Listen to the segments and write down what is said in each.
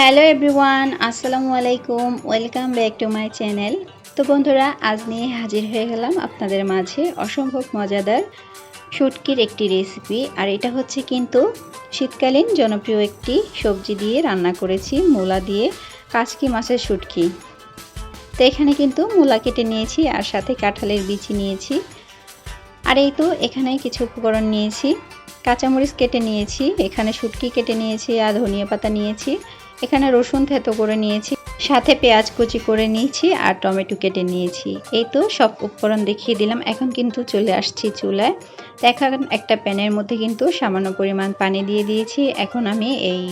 Hello everyone, আসসালামু আলাইকুম, welcome back to my channel. তো বন্ধুরা, আজ নিয়ে হাজির হয়ে গেলাম আপনাদের মাঝে অসম্ভব মজাদার শুটকির একটি রেসিপি আর এটা হচ্ছে কিন্তু শীতকালীন জনপ্রিয় একটি সবজি দিয়ে রান্না করেছি, মূলা দিয়ে কাচকি মাছের শুটকি। তো এখানে কিন্তু মূলা কেটে নিয়েছি, আর সাথে কাঁঠালের বিচি নিয়েছি। আর এই তো এখানে কিছু উপকরণ নিয়েছি। কাঁচামরিচ কেটে নিয়েছি, এখানে শুটকি কেটে নিয়েছি, আর ধনিয়া পাতা নিয়েছি। এখানে রসুন থেতো করে নিয়েছি, সাথে পেঁয়াজ কুচি করে নিয়েছি আর টমেটো কেটে নিয়েছি। এই তো সব উপকরণ দেখিয়ে দিলাম, এখন কিন্তু চলে আসছি চুলায়। এখন একটা প্যানের মধ্যে কিন্তু সামান্য পরিমাণ পানি দিয়ে দিয়েছি। এখন আমি এই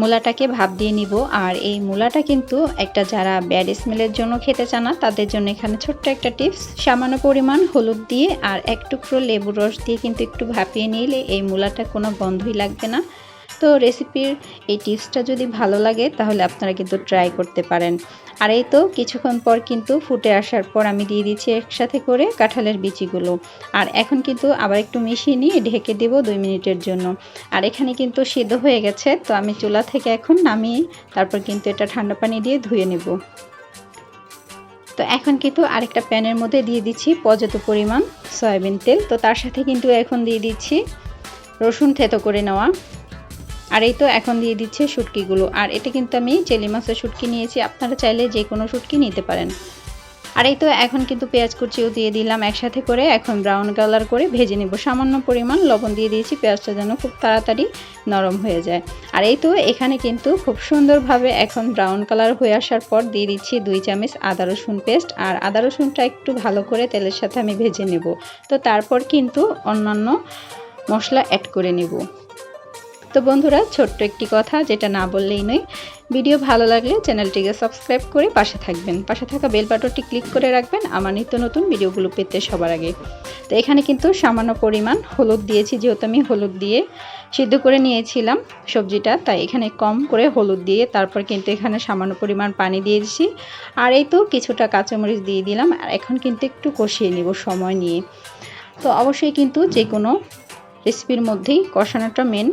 মূলাটাকে ভাপ দিয়ে নিব। আর এই মূলাটা কিন্তু একটা যারা ব্যাড স্মেলের জন্য খেতে চান না, তাদের জন্য এখানে ছোট্ট একটা টিপস। সামান্য পরিমাণ হলুদ দিয়ে আর এক টুকরো লেবুর রস দিয়ে কিন্তু একটু ভাপিয়ে নিলে এই মূলাটা কোনো গন্ধই লাগবে না। তো রেসিপির এই টিপসটা যদি ভালো লাগে, তাহলে আপনারা কিন্তু ট্রাই করতে পারেন। আর এই তো কিছুক্ষণ পর কিন্তু ফুটে আসার পর আমি দিয়ে দিচ্ছি একসাথে করে কাঁঠালের বিচিগুলো। আর এখন কিন্তু আবার একটু মিশিয়ে নিয়ে ঢেকে দেব দুই মিনিটের জন্য। আর এখানে কিন্তু সিদ্ধ হয়ে গেছে, তো আমি চুলা থেকে এখন নামিয়ে তারপর কিন্তু এটা ঠান্ডা পানি দিয়ে ধুয়ে নেব। তো এখন কিন্তু আরেকটা প্যানের মধ্যে দিয়ে দিচ্ছি পর্যাপ্ত পরিমাণ সয়াবিন তেল। তো তার সাথে কিন্তু এখন দিয়ে দিচ্ছি রসুন থেতো করে নেওয়া। আর এই তো এখন দিয়ে দিচ্ছে শুটকিগুলো। আর এটা কিন্তু আমি চেলি মাছের শুটকি নিয়েছি। আপনারা চাইলে যে কোনো শুটকি নিতে পারেন। আর এই তো এখন কিন্তু পেঁয়াজ কুচিও দিয়ে দিলাম একসাথে করে। এখন ব্রাউন কালার করে ভেজে নেব। সামান্য পরিমাণ লবণ দিয়ে দিয়েছি। পেঁয়াজটা যেন খুব তাড়াতাড়ি নরম হয়ে যায়। আর এই তো এখানে কিন্তু খুব সুন্দরভাবে এখন ব্রাউন কালার হয়ে আসার পর দিয়ে দিচ্ছি দুই চামচ আদা রসুন পেস্ট আর আদা রসুনটা একটু ভালো করে তেলের সাথে আমি ভেজে নেব। তো তারপর কিন্তু অন্যান্য মশলা অ্যাড করে নেব। তো বন্ধুরা, ছোট্ট একটি কথা যেটা না বললেই নয়। ভিডিও ভালো লাগলে চ্যানেলটিকে সাবস্ক্রাইব করে পাশে থাকবেন। পাশে থাকা বেল বাটনটি ক্লিক করে রাখবেন আমার নিত্য নতুন ভিডিওগুলো পেতে সবার আগে। তো এখানে কিন্তু সামান্য পরিমাণ হলুদ দিয়েছি, যেহেতু আমি হলুদ দিয়ে সিদ্ধ করে নিয়েছিলাম সবজিটা, তাই এখানে কম করে হলুদ দিয়ে তারপর কিন্তু এখানে সামান্য পরিমাণ পানি দিয়েছি আর এই তো কিছুটা কাঁচামরিচ দিয়ে দিলাম, আর এখন কিন্তু একটু কষিয়ে নিব সময় নিয়ে। তো অবশ্যই কিন্তু যে কোনো রেসিপির মধ্যেই কষানোটা মেন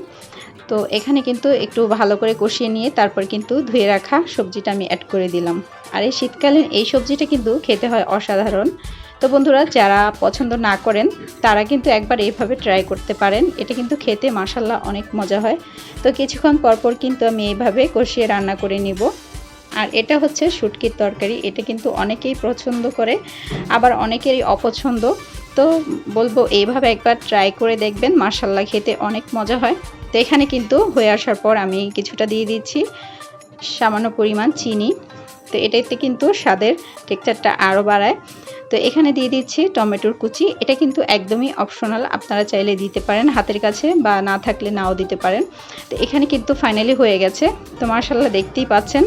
তো এখানে কিন্তু একটু ভালো করে কষিয়ে নিয়ে তারপর কিন্তু ধুয়ে রাখা সবজিটা আমি অ্যাড করে দিলাম। আর এই শীতকালীন এই সবজিটা কিন্তু খেতে হয় অসাধারণ। তো বন্ধুরা, যারা পছন্দ না করেন, তারা কিন্তু একবার এইভাবে ট্রাই করতে পারেন। এটা কিন্তু খেতে মাসাল্লাহ অনেক মজা হয়। তো কিছুক্ষণ পরপর কিন্তু আমি এইভাবে কষিয়ে রান্না করে নিব। আর এটা হচ্ছে শুটকির তরকারি। এটা কিন্তু অনেকেই পছন্দ করে, আবার অনেকেরই অপছন্দ। তো বলব এইভাবে একবার ট্রাই করে দেখবেন। মার্শাল্লাহ খেতে অনেক মজা হয়। তো এখানে কিন্তু হয়ে আসার পর আমি কিছুটা দিয়ে দিচ্ছি সামান্য পরিমাণ চিনি। তো এটাতে কিন্তু স্বাদের টেক্সচারটা আরও বাড়ায়। তো এখানে দিয়ে দিচ্ছি টমেটোর কুচি। এটা কিন্তু একদমই অপশনাল আপনারা চাইলে দিতে পারেন হাতের কাছে বা না থাকলে নাও দিতে পারেন। তো এখানে কিন্তু ফাইনালি হয়ে গেছে। তো মার্শাল্লাহ দেখতেই পাচ্ছেন।